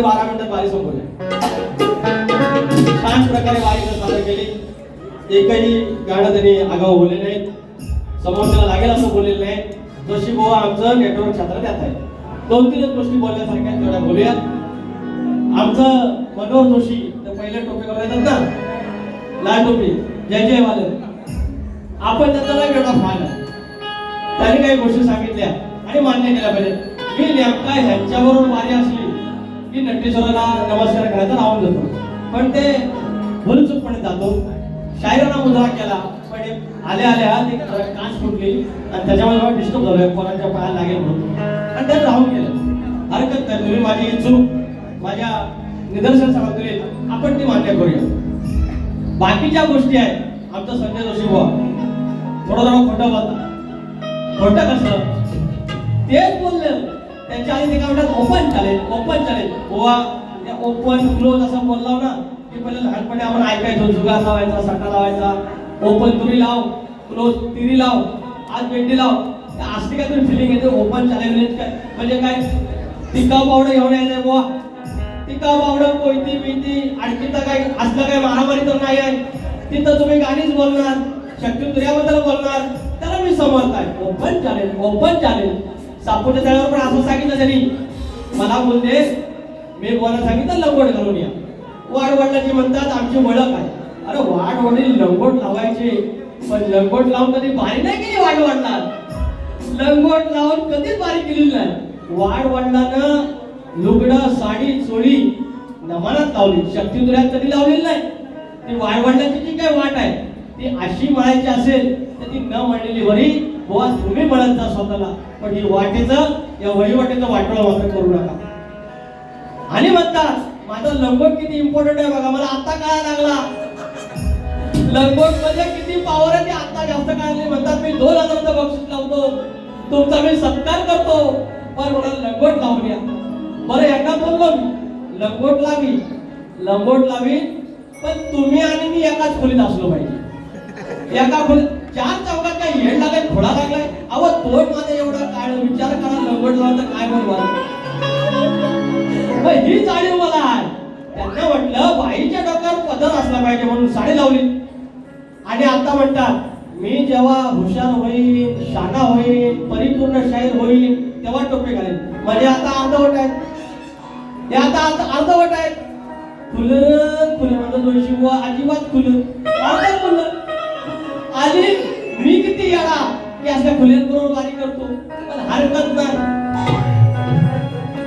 ते बारा मिनिटात बारी संपवली छान प्रकारे वारी सादर केली. एकही गाणं त्यांनी आगाऊ बोलले नाहीत. समोरच्याला लागेल असं बोललेलं नाही. जोशी बुवा आमचं नेटवर्क छात्रात त्यात आहे. दोन तीनच गोष्टी बोलण्यासारख्या तेवढ्या बोलूया आमचं मनोहर जोशी तर पहिले टोपीवर येतात ना? लाल टोपी. जय जय वाले आपण त्यांचा नाही वेगळा फान आहे त्यांनी काही गोष्टी सांगितल्या आणि मान्य केल्या पाहिजे मी नेमका ह्यांच्याबरोबर माझ्या असली की नटेश्वराला नमस्कार करायचा राहून जातो पण ते भूलचूकपणे जातो. शायराना मुजरा केला पण हे आले आल्या ते काच फुटली. आणि त्याच्यामुळे डिस्टर्ब झालोय कोणाच्या पायाला लागेल म्हणून. आणि त्यात राहून गेलं. हरकत नाही तुम्ही माझी चूक माझ्या निदर्शन समोर आपण ती मान्य करूया. बाकीच्या गोष्टी आहेत. आमचा संजय जोशी बुवा. थोडं थोडं खोटं बोलता खोटं कसं? तेच बोललं. त्यांच्या आधी ते काय म्हणतात ओपन चालेल ओपन चालेल गोवा त्या ओपन क्लोज असं बोललो ना की पहिले लहानपणी आपण ऐकायचो जुगा लावायचा सटा लावायचा. ओपन तुरी लाव क्लोज तिरी लाव आज भेंडी लाव. असली काय तुम्ही फिलिंग येते ओपन चालेल म्हणजे काय. म्हणजे काय? टिकाव पावडं घेऊन यायचंय बुवा. टिकाव पावडं कोयती बिती आणखी तर काय असलं काय मारामारी तर नाही आहे. तिथं तुम्ही गाणीच बोलणार शक्ती तुर्याबद्दल बोलणार. त्याला मी समर्थ आहे ओपन चालेल ओपन चालेल सापूच्या तळ्यावर पण असं सांगितलं त्यांनी. मला बोलते मी बोलायला सांगितलं लंगोट घालून या. वाडवडिलाची म्हणतात आमची ओळख आहे. अरे वाडवडील लंगोट लावायचे पण लंगोट लावून कधी बारी नाही केली वाडवडलात लंगोट लावून कधीच बारी केलेली नाही. वाडवडिलानं लुगडं साडी चोळी नमानात लावली. शक्ती तुऱ्यात कधी लावलेली नाही. ती वाडवडिलाची जी काय वाट आहे ती अशी म्हणायची असेल तर ती न म्हणलेली वरी बुवा तुम्ही म्हणत जा स्वतःला. पण ही वाटेचं या वहिवाटेचं वाटोळा मात्र करू नका. आणि म्हणतात माझं लंगोट किती इम्पॉर्टंट आहे बघा मला आता काय लागला. लंगोटमध्ये किती पॉवर आहे ते आता जास्त कळाले म्हणतात मी दोन हजारचं बक्षीस लावतो. तुमचा मी सत्कार करतो. पण मला लंगोट लावून या बरं एकदा बोललो मी. लंगोट लावी. लंगोट लावी पण तुम्ही आणि मी एकाच खोलीत असलो पाहिजे. एका खोलीत चार चौकात काय हेड लागाय थोडा लागलाय? अहो तोड माझा एवढा काळ विचार करा लंगोट लावला तर काय बोलवा ही जाणीव मला आहे त्यांना म्हटलं बाईच्या डोक्यावर पदर असला पाहिजे म्हणून साडी लावली. आणि आता म्हणतात मी जेव्हा हुशार होईल शाना होईल परिपूर्ण शाहीर होईल तेव्हा टोपे घालेल म्हणजे आता अर्धवट आहेत हे आता आता अर्धवट आहेत खुलं खुलं माझं दोनशे अजिबात खुलं. अर्ध खुलं. आणि मी किती याला? की असल्या खुल्यांबरोबर वारी करतो. पण हरकत नाही.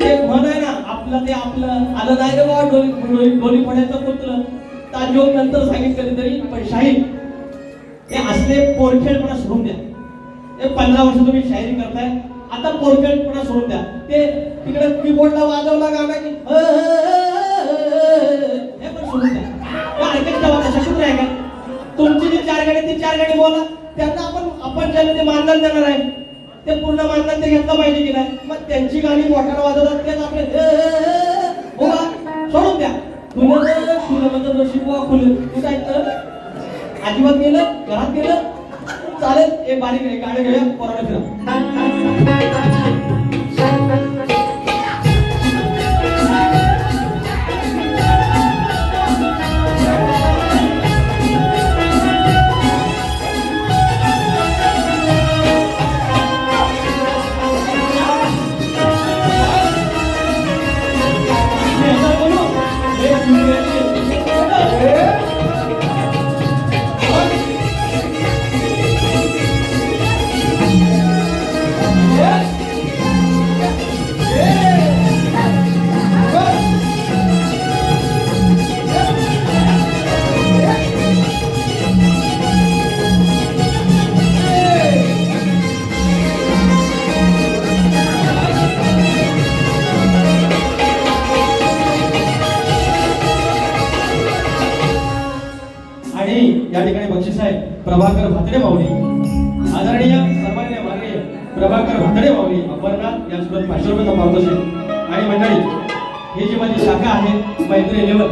ते म्हण आहे ना आपलं ते आपलं. आलं नाही रे बाबा डोली डोली डोली पडायचं पुत्र ताजोग नंतर सांगितलं तरी पण शाहीर हे असले पोरखेडपणा सोडून द्या. ते पंधरा वर्ष तुम्ही शायरी करताय. आता पोरखेडपणा सोडून द्या. ते तिकडे कीबोर्डला वाजवला गाणं की तुमची जी चार गाडी ती चार गाडी बोला. त्यांना आपण आपण ज्याने ते मानधन देणार आहे. ते पूर्ण मानधन ते घेतलं पाहिजे की नाही? मग त्यांची गाणी मोठ्यानं वाजवतात तेच आपले बोला सोडून द्या. खुलं खुलं म्हणजे जोशी बुवा खुलं तू काय तर अजिबात गेलं? घरात गेलं? चालेल हे बारीक आहे गाडी घेऊया पोराला फिरा प्रभाकर भातडे माऊली. आदरणीय सर्वांनी माननीय प्रभाकर भातडे माऊली अंबरनाथ या सुरत पाचशे रुपयाचा पारितोषिक आणि मंडळी ही जी माझी शाखा आहे मैत्री लेवल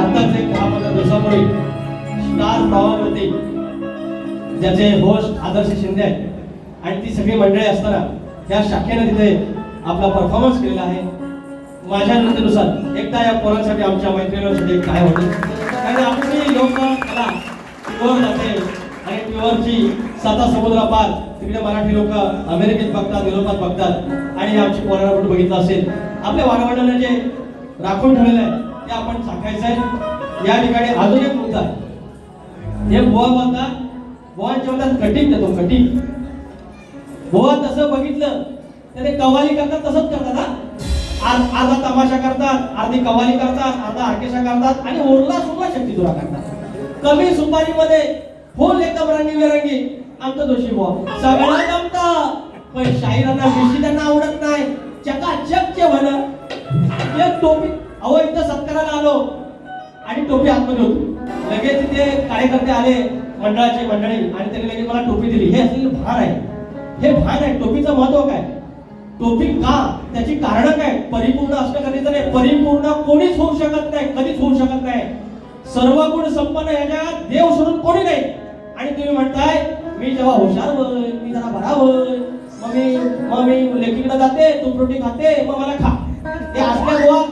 आताच एक दहा पंधरा दिवसापूर्वी स्टार प्रवाहावरती ज्याचे होस्ट आदर्श शिंदे आहेत आणि ती सगळी मंडळी असताना त्या शाखेनं तिथे आपला परफॉर्मन्स केलेला आहे. माझ्या नंतरनुसार एकदा या पोरांसाठी आमच्या मैत्रिणीसाठी काय होतं? कारण आपली लोक कला प्युअर आणि प्युअरची साता समुद्र पार. तिकडे मराठी लोक अमेरिकेत बघतात युरोपात बघतात. आणि आमची पोरांना कुठे बघितलं असेल. आपल्या वाडवडिलांना जे राखून ठेवलेलं आहे ते आपण सांगायचं आहे. या ठिकाणी अजून एक मुद्दा हे बुवा बोलतात बुवांच्या मनात कटिंग देतो कटिंग बोवा तसं बघितलं तर ते कवाली करतात तसंच करतात हा. आज अर्धा तमाशा करतात अर्धी कवाली करतात अर्धा आर्केशा करतात आणि उरला सुद्धा शक्ती तुला करतात. कमी सुपारीमध्ये हो एकदम विरंगी. आमचा दोषी बॉ सगळा जमता पण शाहिरांना विशी त्यांना आवडत नाही. चकाचक जेवण. एक टोपी. अहो इथं सत्काराला आलो. आणि टोपी आतमध्ये होती. लगेच तिथे कार्यकर्ते आले. मंडळाचे मंडळी. आणि त्यांनी लगेच मला टोपी दिली. हे असलेलं भार आहे. हे भान आहे. टोपीचं महत्त्व काय? टोपी का? त्याची कारण काय? परिपूर्ण असणं गरजेचं नाही. परिपूर्ण कोणीच होऊ शकत नाही. कधीच होऊ शकत नाही. सर्व गुण संपन्न याच्यात देव सोडून कोणी नाही. आणि तुम्ही म्हणताय मी जेव्हा हुशार होय मी जरा बरा होय मग मी मग मी लेकीकडे जाते तू रोटी खाते मग मला खा. ते असल्या गोवा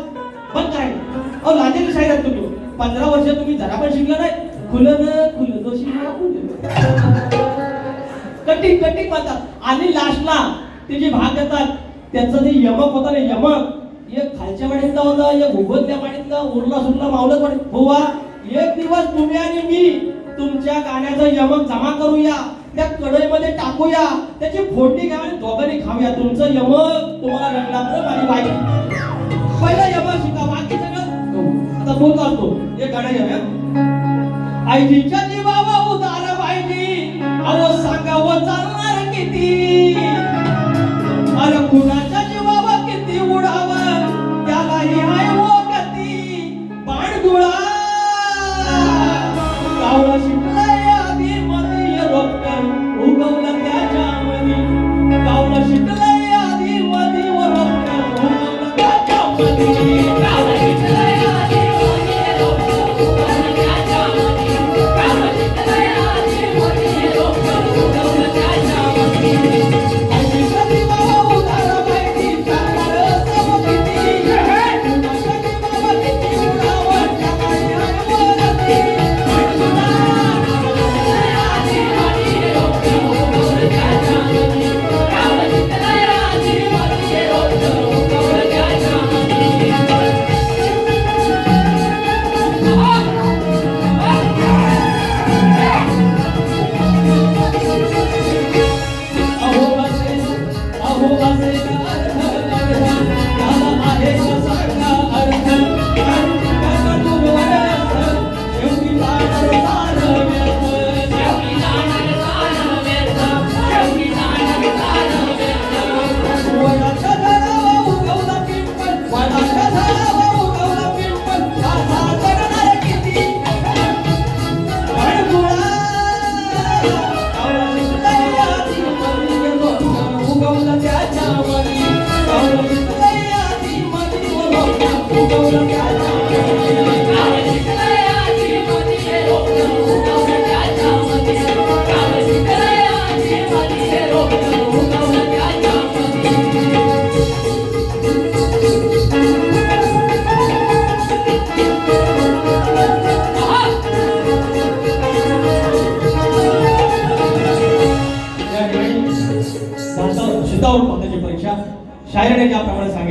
बंद करायचं अहो लाजेची शाहीर तुम्ही. पंधरा वर्ष तुम्ही जरा पण शिकला नाही. खुलं खुलं दोषी कटी कटी म्हणतात. आणि लास्टला ते जे भाग देतात त्याचं जे यमक होता ना यमक एक खालच्या वाडीतला होता एक उभतल्या वाडीतला उरला सुरला मावलत वाडीत होवा एक दिवस तुम्ही आणि मी तुमच्या गाण्याचं यमक जमा करूया त्या कढईमध्ये टाकूया त्याची फोडणी घ्या आणि दोघांनी खाऊया. तुमचं यमक तुम्हाला रंगला तर माझी बाई. पहिला यमक शिका बाकी सगळं हो. आता बोलतो असतो हे. गाणं घेऊया. आईजीच्या जीवावा उदार पाहिजे अहो सांगावं चालणार किती? अरे कुणाच्या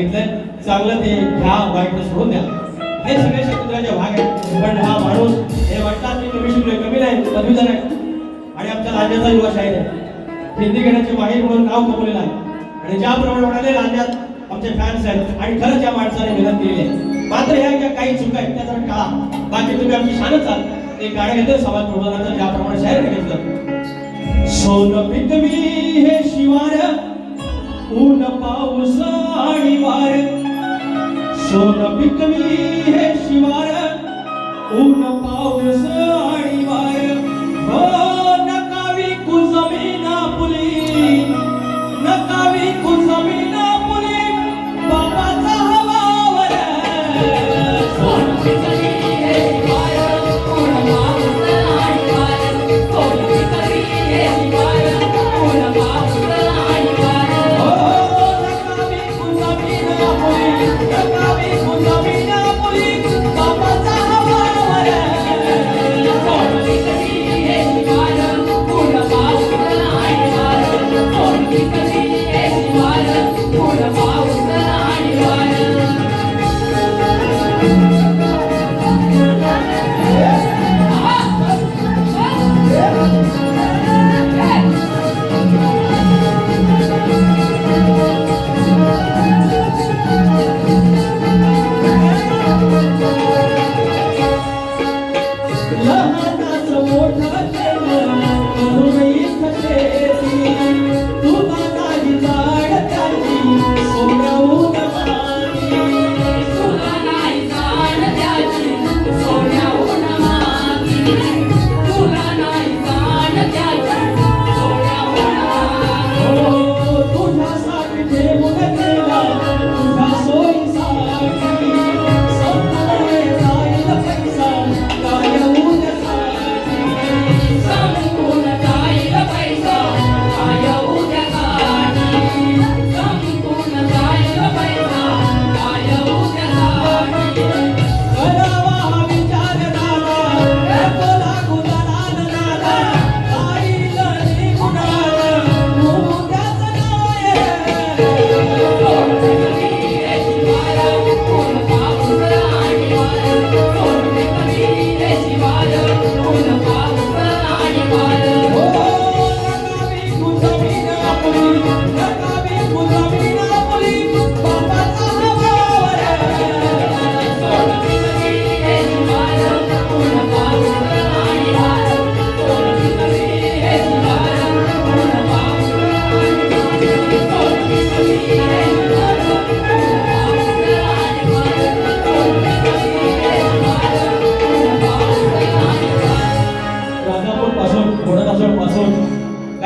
ज्याप्रमाणे सांगितलंय. चांगलं ते घ्या वाईट सोडून द्या. हे सगळे शेतकऱ्याचे भाग आहेत. पण हा माणूस हे वाटतात मी कमी शिकलोय कमी नाही पदवीधर आहे आणि आमच्या राज्याचा युवा शाहीर आहे. हिंदी घेण्याचे माहीर म्हणून नाव कमवलेलं आहे. आणि ज्याप्रमाणे म्हणाले राज्यात आमचे फॅन्स आहेत आणि खरंच या माणसाने मेहनत केली आहे. मात्र ह्या ज्या काही चुका आहेत त्याचा टाळा. बाकी तुम्ही आमची शानच आहात. एक गाणं घेतलं समाज प्रबोधनाचं ज्याप्रमाणे शाहीर घेतलं. सोन पिकवी हे शिवार ऊन पाऊस आणि वार. सोन पिकवी हे शिवार. ऊन पाऊस आणि वार. हो नकावी कुजमीना पुली. नकावी कुजमीना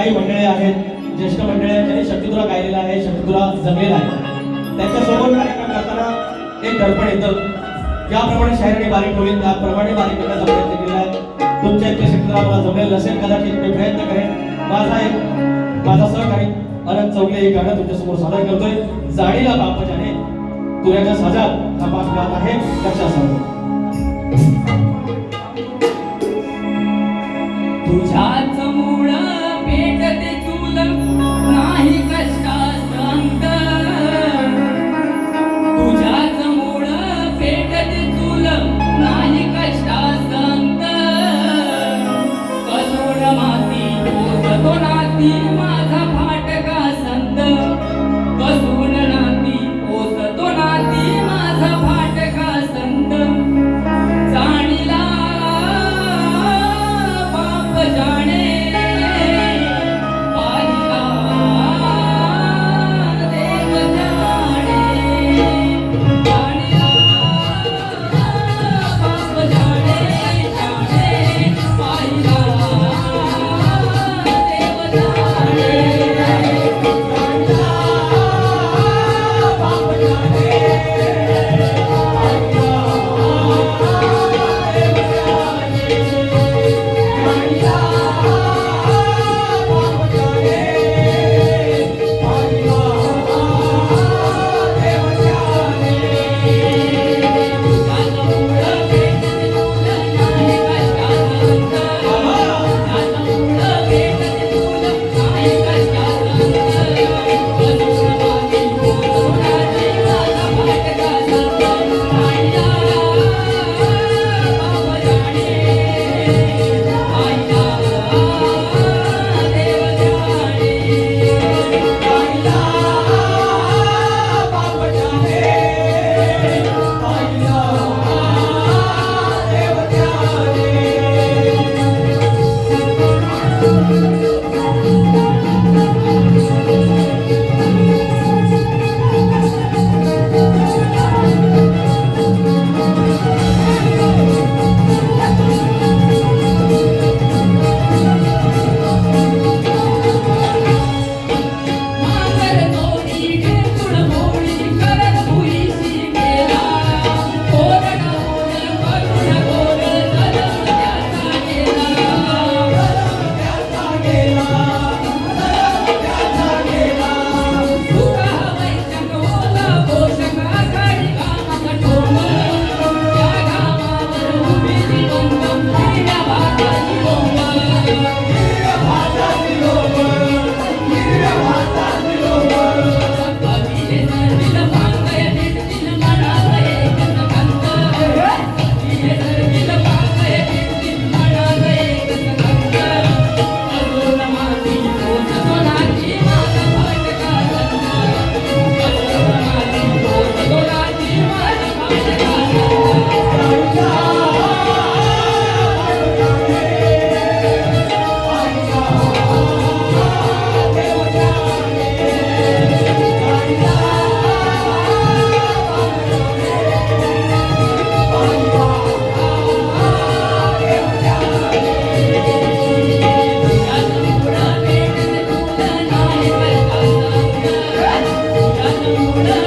काही मंडळे आहेत ज्येष्ठ मंडळी शक्तिधुरा गायलेला आहे शक्तिधुरा जमलेला आहे. त्यांच्यासोबत कार्यक्रम करताना एक दर्पण येतं. ज्याप्रमाणे शहराने बारीक होईल त्याप्रमाणे बारीक करण्याचा प्रयत्न केला आहे. तुमच्या इतके शक्तिधुरा मला जमेल नसेल कदाचित मी प्रयत्न करेन. माझा एक माझा सहकारी अनंत चौगले हे गाणं तुमच्यासमोर सादर करतोय. जाडीला बापजाने तुऱ्याच्या साजा तपास गात आहे. त्याच्यासमोर तुझ्या माझे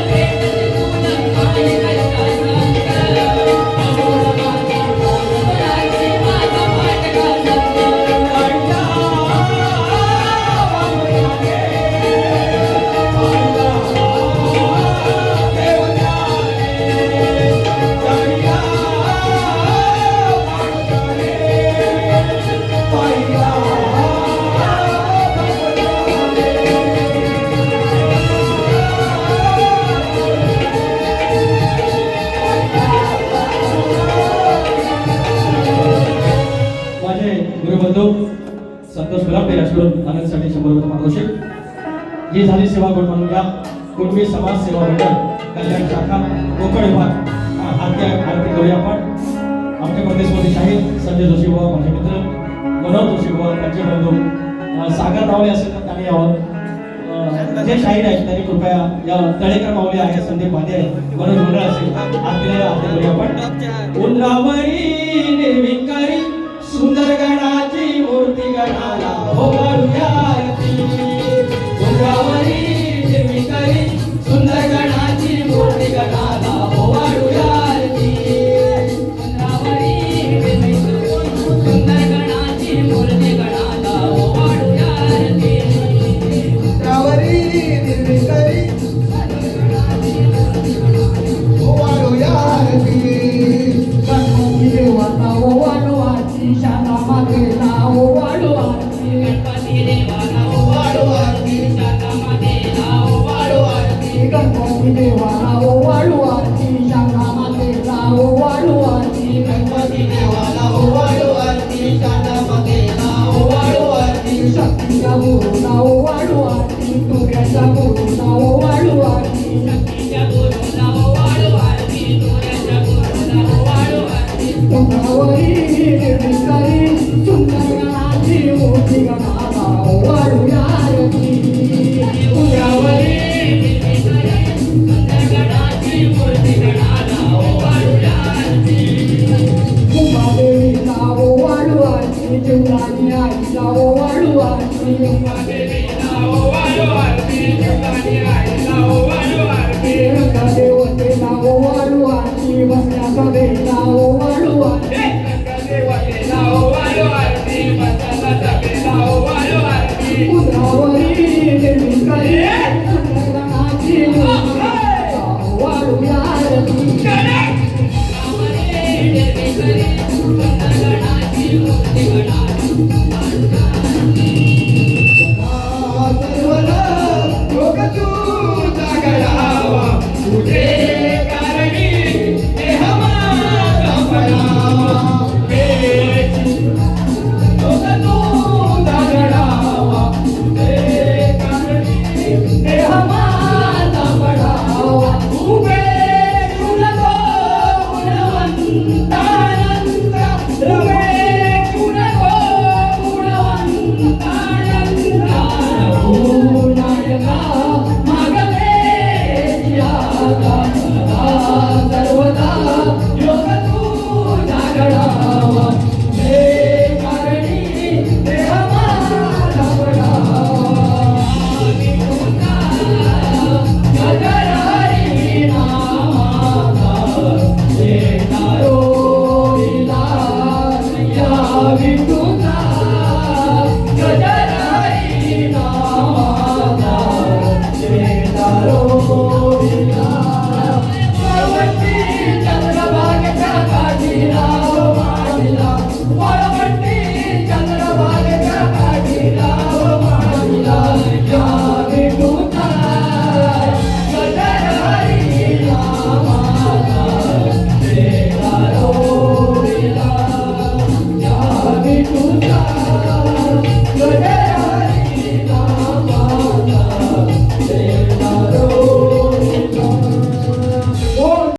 संतोष गुलाबे राजकडून आनंदसाठी शंभर रुपये मार्गदर्शक. ही झाली सेवा गुण म्हणून या कुटुंबी समाज सेवा मंडळ कल्याण शाखा कोकण विभाग. आरती आरती करूया आपण. आमच्या प्रदेशमध्ये आहेत संजय जोशी बाबा माझे मित्र मनोहर जोशी बाबा त्यांचे बंधू. सागर रावले असेल तर त्यांनी यावं. जे शाहीर आहेत त्यांनी कृपया या तळेकर माऊली आहे संदीप भांडे आहे मनोज मंडळ असेल आरतीला आरती करूया आपण. उन्हावरी निर्विकारी सुंदर गणाची मूर्ती गणाला हो आरती उंदरावरी निर्विकारी सुंदर गणाची मूर्ती गणाला